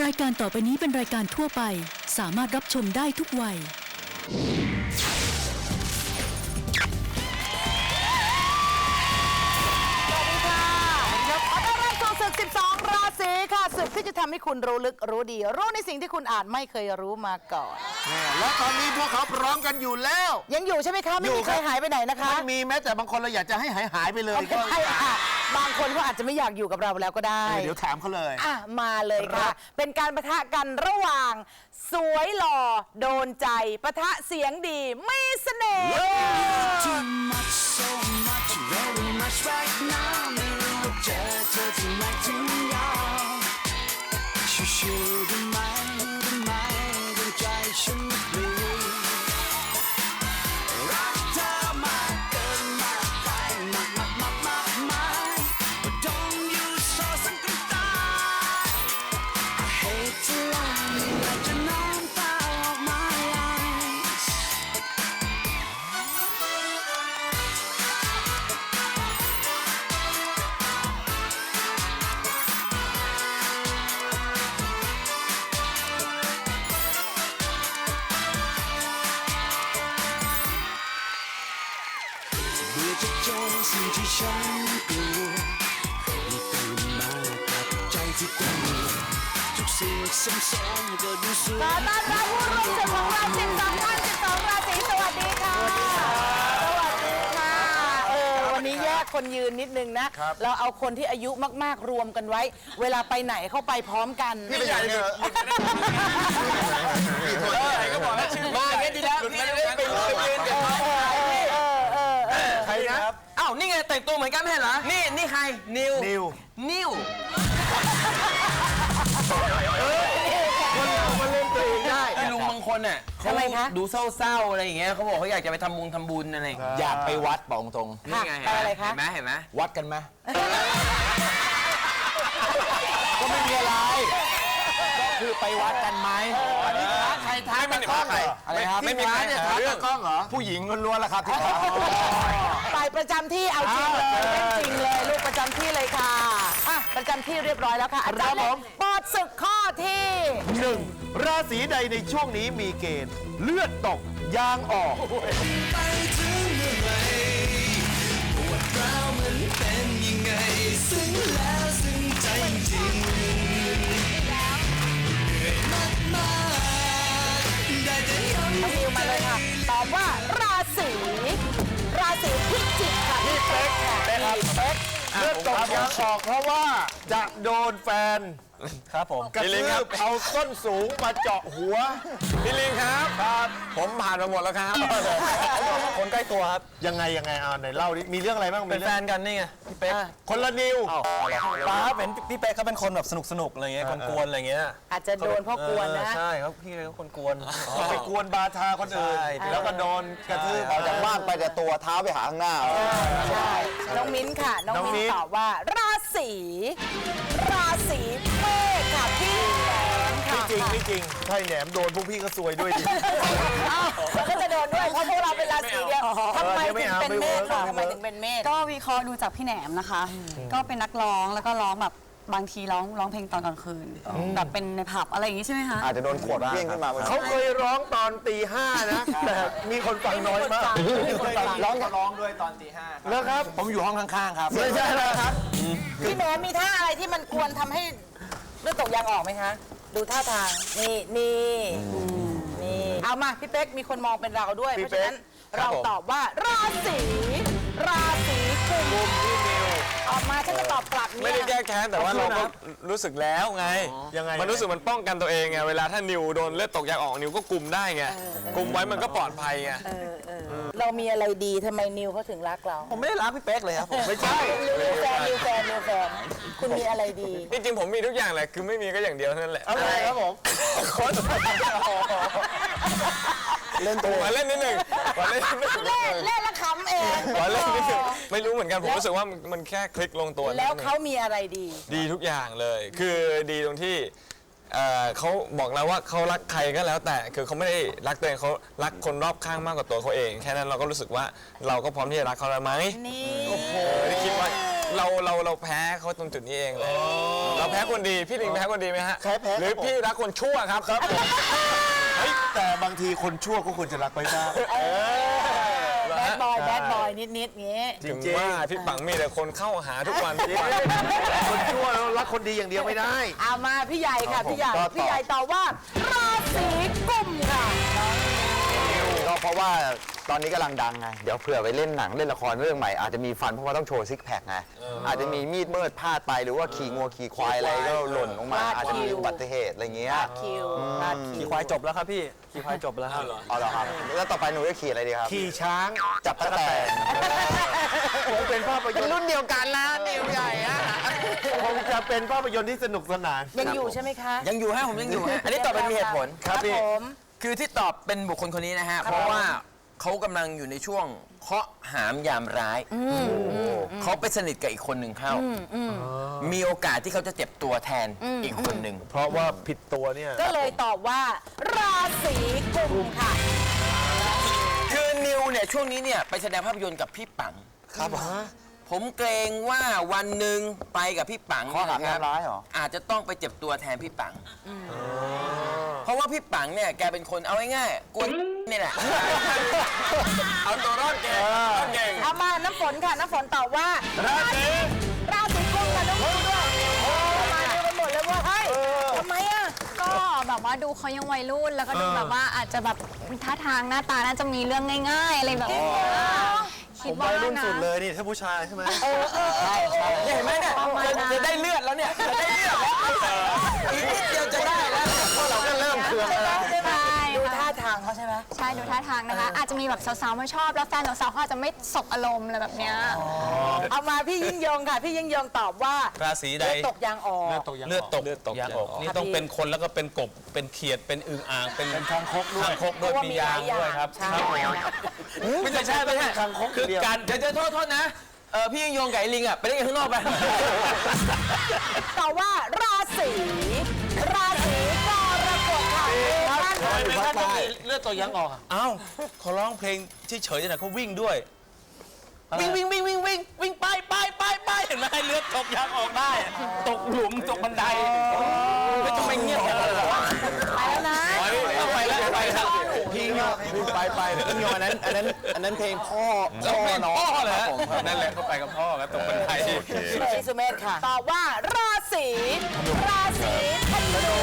รายการต่อไปนี้เป็นรายการทั่วไป สามารถรับชมได้ทุกวัย สวัสดีค่ะขอต้อนรับสู่ศึก 12 ราศีค่ะ ศึกที่จะทำให้คุณรู้ลึกรู้ดี รู้ในสิ่งที่คุณอาจไม่เคยรู้มาก่อนและตอนนี้พวกเขาพร้อมกันอยู่แล้ว ยังอยู่ใช่ไหมคะ ไม่อยู่มีใครครับหายไปไหนนะคะ ไม่มีแม้แต่บางคนเราอยากจะให้หายหายๆไปเลยเอาก็ไม่ใช่ค่ะ บางคนเขาอาจจะไม่อยากอยู่กับเราแล้วก็ได้เออเดี๋ยวถามเขาเลย อะมาเลยค่ะครับเป็นการประทะกันระหว่าง สวยหล่อโดนใจประทะเสียงดีมีเสน่ห์ Too much, so much, very much right now ไม่รู้ว่าเจอเธอที่ไหนถึงยาวชิว อจะเจอสิ่งที่ฉันกลัวให้ตื่นมากับใจที่กลัวทุกสิ่งซ้ำๆก็ดูสวขอยต้อนรับผู้ร่วมศึกของเรา12ท่าน12ราศีสวัสดีค่ะ สวัสดีค่ะเออวันนี้แยกคนยืนนิดนึงนะ เราเอาคนที่อายุมากๆรวมกันไว้ เวลาไปไหนเข้าไปพร้อมกันพี่เป็นใหญ่เนี่ยมาแค่ดีแล้วพี่จะได้ไปไปยืนกับเขา ใครนะ อ้าวนี่ไงแต่งตัวเหมือนกันไม่ใช่เหรอ นี่นี่ใคร นิว นิว นิวคนเรามาเล่นตัวเองได้ ไอ้ลุงบางคนน่ะเขาทำไมคะ ดูเศร้าๆอะไรอย่างเงี้ยเขาบอกเขาอยากจะไปทำบุญทำบุญอะไรอยากไปวัดบอกตรงนี่ไงไปอะไรคะเห็นไหมเห็นไหมๆวัดกันไหมก็ไม่มีอะไร ก็คือไปวัดกันไหมใครท้าตะกล้องเหรออะไรครับไม่มีท้าเนี่ยท้าตะกล้องเหรอผู้หญิงล้วนๆละครับที่ท้าไปประจำที่เอาจริงเลยเล่นจริงเลยลูกประจำที่เลยค่ะอะ ประจำที่เรียบร้อยแล้วค่ะอาจารย์ครับผม เปิดศึกข้อที่ หนึ่งราศีใดในช่วงนี้มีเกณฑ์ เลือดตกยางออก ไป ค่ะพี่เป๊กเลือดตกยางออกเพราะว่าจะโดนแฟนครับผมกระทืบเอาส้นสูงมาเจาะหัว พี่ลิงครับครับผมผ่านมาหมดแล้วครับคนใกล้ตัวครับ ยังไงยังไงอ่าไหนเล่าดิมีเรื่องอะไรบ้างเป็นมีแฟเรื่องนกันนี่ไงพี่เป๊กคนละนิวป้าครับเห็นพี่เป๊กเขาเป็นคนแบบสนุกสนุกๆอะไรเงี้ยกวนๆอะไรเงี้ยอาจจะโดนเพราะกวนนะเออใช่ครับพี่เขาคนกวนไปกวนบาทาคนอื่นใช่แล้วก็โดนกระทืบออกจากบ้านไปแต่ตัวเท้าไปหาข้างหน้าใช่น้องมิ้น ค่ะ น้องน้องมิ้มิ้นน ตอบว่า ราศีราศีเมษค่ะพี่แหลมค่ะไม่จริงไม่จริงใช่แหนมโดนพวกพี่ก็ซวยด้วยดิ อ้าวแล้วก็จะโดนด้วยเพราะพวกเราเป็นราศีเดียวทำไมเออเดี๋ยวไม่ถึงเอาเป็นไม่เมเวิร์ษกค่ะไม่ทำไมเวิร์กถึงเป็นเมษ ก็วิเคราะห์ดูจากพี่แหนมนะคะ ก็เป็นนักร้องแล้วก็ร้องแบบ บางทีร้องร้องเพลงตอนกลางคืน แบบเป็นในผับอะไรอย่างงี้ใช่ไหมคะอาจจะโดนขวดเพี้ยงขึ้นมาเขาเคยร้องตอนตีห้านะ แต่มีคนฟังน้อยมากมีคนฟังร้องร้องด้วยตอนตีห้าแล้วครับ ผมอยู่ห้องข้างๆครับไม่ใช่แล้วครับพี่แหนมมีท่าอะไรที่มันควรทำให้เลือดตกยางออกไหมคะ ดูท่าทางนี่นี่นี่เอามาพี่เป๊กมีคนมองเป็นเราด้วยพี่เพราะฉะนั้นเป๊กเราตอบว่าราศี ตอบกลับเนี่ยไม่ได้แก้แค้นแต่ว่าเราก็รู้สึกแล้วไงยังไง มันรู้สึกมันป้องกันตัวเองไงเวลาถ้านิวโดนเลือดตกยางออกนิวก็กลุมได้ไงกลุมไว้มันก็ปลอดภัยไงเออเออเรามีอะไรดีทำไมนิวเขาถึงรักเราผมไม่ได้รักพี่เป๊กเลยครับผมไม่ใช่นิวแฟนนิวแฟนนิวแฟนคุณมีอะไรดี จริงๆผมมีทุกอย่างแหละคือไม่มีก็อย่างเดียวเท่านั้นแหละอะไรครับผมเล่นตัวขอเล่นนิดหนึ่งขอเล่นนิดหนึ่งเล่นเล่นแล้วขำเองขอเล่นนิดหนึ่ง ไม่รู้เหมือนกันผมรู้สึกว่ามันมันแค่คลิกลงตัวแล้วนิดนึงเขามีอะไรดี ดีทุกอย่างเลย คือดีตรงที่เอ่อเขาบอกแล้วว่าเขารักใครก็แล้วแต่คือเขาไม่ได้รักตัวเองเขารักคนรอบข้างมากกว่าตัวเขาเอง แค่นั้นเราก็รู้สึกว่าเราก็พร้อมที่จะรักเขาแล้วไหมนี่เออที่คิดว่าเราเราเราแพ้เขาตรงจุดนี้เองเลยเราแพ้คนดีพี่ลิงแพ้คนดีไหมฮะแพ้แพ้หรือครับผมพี่รักคนชั่วครับครับ เฮ้ยแต่บางทีคนชั่วก็ควรจะรักไว้บ้างแบด บอยแบดบอยนิดๆงี้ถึงว่าพี่ปังมีแต่คนเข้าหาทุกวันทุกวันคนชั่วแล้วรักคนดีอย่างเดียวไม่ได้ เอามาพี่ใหญ่ค่ะพี่ใหญ่ก็ตอบ พี่ใหญ่ตอบว่าราศีกุมค่ะ ก็เพราะว่า ตอนนี้กำลังดังไง เดี๋ยวเผื่อไปเล่นหนังเล่นละครเรื่องใหม่อาจจะมีฟันเพราะว่าต้องโชว์ซิกแพคไง อาจจะมีมีดเมิดพลาดไปหรือว่าขี่งัวขี่ควายอะไรก็หล่นลงมา พลาดอาจจะมีคิวอุบัติเหตุอะไรเงี้ยคิวพลาดคิว ขี่ควายจบแล้วครับพี่ขี่ควายจบแล้วครับเอาเหรอครับ แล้วต่อไปหนูจะขี่อะไรดีครับ ขี่ช้าง จับตะแตนคงเป็นภาพยเป็นนตร์รุ่นเดียวกันนะนิวใหญ่อะคงจะเป็นภาพยนตร์ที่สนุกสนาน ยังอยู่ใช่ไหมคะยังอยู่ฮะผมยังอยู่ฮะอันนี้ตอบเป็นมีเหตุผล ครับพี่ ผม คือที่ตอบเป็นบุคคลคนนี้นะฮะ เพราะว่า เขากำลังอยู่ในช่วงเคาะหามยามร้ายเขาไปสนิทกับอีกคนหนึ่งเข้า มีโอกาสที่เขาจะเจ็บตัวแทนอีกคนหนึ่งเพราะว่าผิดตัวเนี่ย ก็เลยตอบว่า ราศีกุมค่ะ คือนิวเนี่ยช่วงนี้เนี่ยไปแสดงภาพยนตร์กับพี่ปังครับ ผมผมเกรงว่าวันหนึ่งไปกับพี่ปังข้อหาเนี่ยนะคทำร้ายเหรอ อาจจะต้องไปเจ็บตัวแทนพี่ปังเพราะว่าพี่ปังเนี่ยแกเป็นคนเอาง่ายๆกวนนี่แหละ เอาตัวรอดเก่งรอดเก่งเอามาน้ำฝนค่ะ น้ำฝนตอบว่า ราศีราศีกุมค่ะน้ำฝนด้วยโอ้มาดูกันหมดเลยว่าเฮ้ยทำไมอะ ก็แบบว่าดูเขายังวัยรุ่นแล้วก็ดูแบบว่าอาจจะแบบท่าทางหน้าตาน่าจะมีเรื่องง่าย ๆ อะไรแบบนี้ คิดว่านะนี่ถ้าผู้ชายใช่ไหมเนี่ยเห็นไหมเนี่ยจะจะได้เลือดแล้วเนี่ยจะได้เลือดแล้วอีกนิดเดียวจะได้ ใช่ไหมใช่ดูท่าทางนะคะ อาจจะมีแบบสาวๆไม่ชอบ แล้วแฟนสาวๆเขาอาจจะไม่สบอารมณ์อะไรแบบเนี้ยเอามาพี่ยิ่งยงค่ะ พี่ยิ่งยงตอบว่าราศีใด เลือดตกยางออก เลือดตกเลือดตกยางออกนี่ต้องเป็นคนแล้วก็เป็นกบ เป็นเขียดเป็นอึ่งอ่างเป็นคางคกด้วยคางคกด้วยเพราะว่ามีมียางหลายอย่างด้วยครับใช่ครับผมไม่ใช่ใช่ไม่ใช่คางคกคือเดียวการเดี๋ยวจะโทษโทษนะเออพี่ยิ่งยงกับไอ้ลิงอะไปเล่นกันข้างนอกไปตอบว่าราศีราศีกรกฎค่ะ ท่ไม่ต้องมีเลือดตกยางออกอะอ้าวเขาร้องเพลงเฉยๆนะเขาวิ่งด้วย วิ่งวิ่งวิ่งวิ่งวิ่งวิ่งไปไปไปไปเห็นไหมเลือดตกยางออกได้ตกหลุมตกบันไดไม่ต้องไปเงียบกันเลยไปแล้วนะเอาไปแล้วไปแล้วพิงอะพิงไปไปพิงอันนั้นอันนั้นอันนั้นเพลงพ่อแล้วเป็นน้องพ่อเหรอครับผมครับนั่นแหละเขาไปกับพ่อครับตกบันไดพี่สุเมธค่ะ ตอบว่าราศีราศีธนู